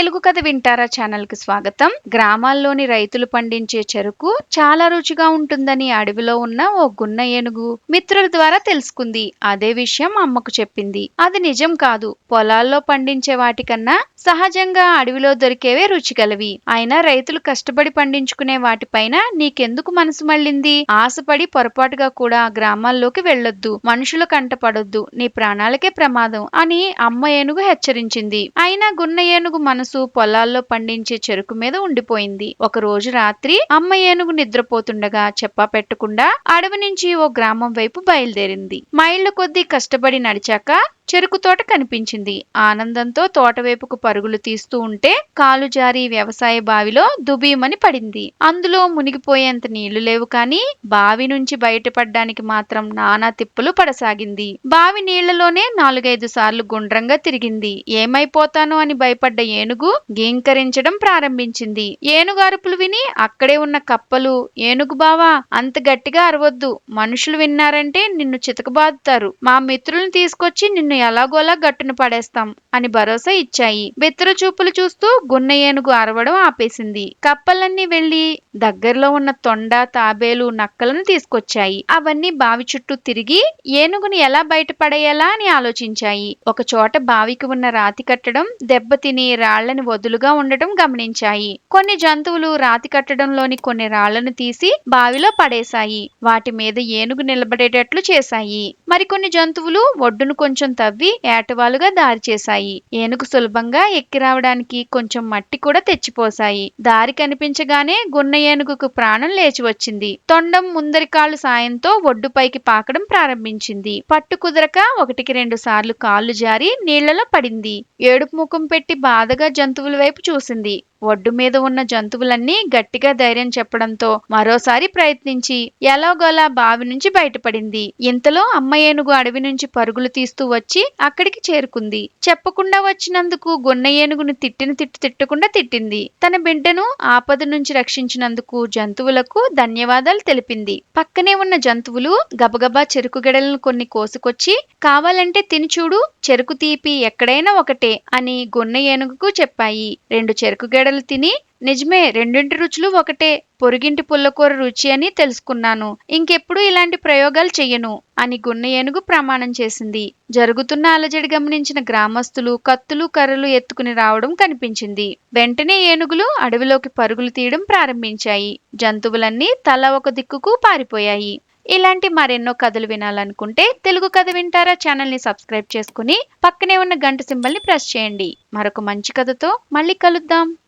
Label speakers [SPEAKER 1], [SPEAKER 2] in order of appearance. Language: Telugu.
[SPEAKER 1] తెలుగు కథ వింటారా ఛానల్కి స్వాగతం. గ్రామాల్లోని రైతులు పండించే చెరుకు చాలా రుచిగా ఉంటుందని అడవిలో ఉన్న ఓ గున్న ఏనుగు మిత్రుల ద్వారా తెలుసుకుంది. అదే విషయం అమ్మకు చెప్పింది. అది నిజం కాదు. పొలాల్లో పండించే వాటికన్నా సహజంగా అడవిలో దొరికేవే రుచిగలవి అయినా రైతులు కష్టపడి పండించుకునే వాటిపైన నీకెందుకు మనసు మళ్ళింది? ఆశపడి పొరపాటుగా కూడా గ్రామాల్లోకి వెళ్ళొద్దు. మనుషుల కంట పడొద్దు. నీ ప్రాణాలకే ప్రమాదం అని అమ్మ ఏనుగు హెచ్చరించింది. అయినా గున్న ఏనుగు మనసు పొలాల్లో పండించే చెరుకు మీద ఉండిపోయింది. ఒక రోజు రాత్రి అమ్మ ఏనుగు నిద్రపోతుండగా చెప్పా పెట్టకుండా అడవి నుంచి ఓ గ్రామం వైపు బయలుదేరింది. మైళ్ళ కొద్దీ కష్టపడి నడిచాక చెరుకు తోట కనిపించింది. ఆనందంతో తోటవైపుకు పరుగులు తీస్తూ ఉంటే కాలు జారి వ్యవసాయ బావిలో దుబీమని పడింది. అందులో మునిగిపోయేంత నీళ్ళు లేవు కానీ బావి నుంచి బయటపడ్డానికి మాత్రం నానా తిప్పులు పడసాగింది. బావి నీళ్ళలోనే నాలుగైదు సార్లు గుండ్రంగా తిరిగింది. ఏమైపోతాను అని భయపడ్డ ఏనుగు గీంకరించడం ప్రారంభించింది. ఏనుగు అరుపులు విని అక్కడే ఉన్న కప్పలు ఏనుగు బావా అంత గట్టిగా అరవద్దు. మనుషులు విన్నారంటే నిన్ను చితకబాదుతారు. మా మిత్రులను తీసుకొచ్చి నిన్ను ఎలాగోలా గట్టున పడేస్తాం అని భరోసా ఇచ్చాయి. బెత్తర చూపులు చూస్తూ గున్న ఏనుగు అరవడం ఆపేసింది. కప్పలన్నీ వెళ్ళి దగ్గరలో ఉన్న తొండ తాబేలు నక్కలను తీసుకొచ్చాయి. అవన్నీ బావి చుట్టూ తిరిగి ఏనుగుని ఎలా బయటపడేయాలా అని ఆలోచించాయి. ఒక చోట బావికి ఉన్న రాతి కట్టడం దెబ్బతిని రాళ్ళని వదులుగా ఉండటం గమనించాయి. కొన్ని జంతువులు రాతి కట్టడంలోని కొన్ని రాళ్ళను తీసి బావిలో పడేశాయి. వాటి మీద ఏనుగు నిలబడేటట్లు చేశాయి. మరికొన్ని జంతువులు ఒడ్డును కొంచెం తవ్వి ఏటవాలుగా దారి చేశాయి. ఏనుగు సులభంగా ఎక్కి రావడానికి కొంచెం మట్టి కూడా తెచ్చిపోశాయి. దారి కనిపించగానే గున్న ఏనుగుకు ప్రాణం లేచి వచ్చింది. తొండం ముందరి కాళ్ళు సాయంతో ఒడ్డుపైకి పాకడం ప్రారంభించింది. పట్టు కుదరక ఒకటికి రెండు సార్లు కాళ్ళు జారి నీళ్ళలో పడింది. ఏడుపు ముఖం పెట్టి బాధగా జంతువుల వైపు చూసింది. ఒడ్డు మీద ఉన్న జంతువులన్నీ గట్టిగా ధైర్యం చెప్పడంతో మరోసారి ప్రయత్నించి ఎలాగోలా బావి నుంచి బయటపడింది. ఇంతలో అమ్మ ఏనుగు అడవి నుంచి పరుగులు తీస్తూ వచ్చి అక్కడికి చేరుకుంది. చెప్పకుండా వచ్చినందుకు గున్న ఏనుగును తిట్టిన తిట్టు తిట్టకుండా తిట్టింది. తన బిడ్డను ఆపద నుంచి రక్షించినందుకు జంతువులకు ధన్యవాదాలు తెలిపింది. పక్కనే ఉన్న జంతువులు గబగబా చెరుకు గడలను కొన్ని కోసుకొచ్చి కావాలంటే తిని చూడు చెరుకు తీపి ఎక్కడైనా ఒకటే అని గున్న ఏనుగుకు చెప్పాయి. రెండు చెరుకు గడలు తిని నిజమే రెండింటి రుచులు ఒకటే పొరుగింటి పుల్లకూర రుచి అని తెలుసుకున్నాను. ఇంకెప్పుడు ఇలాంటి ప్రయోగాలు చెయ్యను అని గున్న ఏనుగు ప్రమాణం చేసింది. జరుగుతున్న అలజడి గమనించిన గ్రామస్తులు కత్తులు కర్రలు ఎత్తుకుని రావడం కనిపించింది. వెంటనే ఏనుగులు అడవిలోకి పరుగులు తీయడం ప్రారంభించాయి. జంతువులన్నీ తల ఒక దిక్కుకు పారిపోయాయి. ఇలాంటి మరెన్నో కథలు వినాలనుకుంటే తెలుగు కథ వింటారా ఛానల్ని సబ్స్క్రైబ్ చేసుకుని పక్కనే ఉన్న గంట సింబల్ని ప్రెస్ చేయండి. మరొక మంచి కథతో మళ్ళీ కలుద్దాం.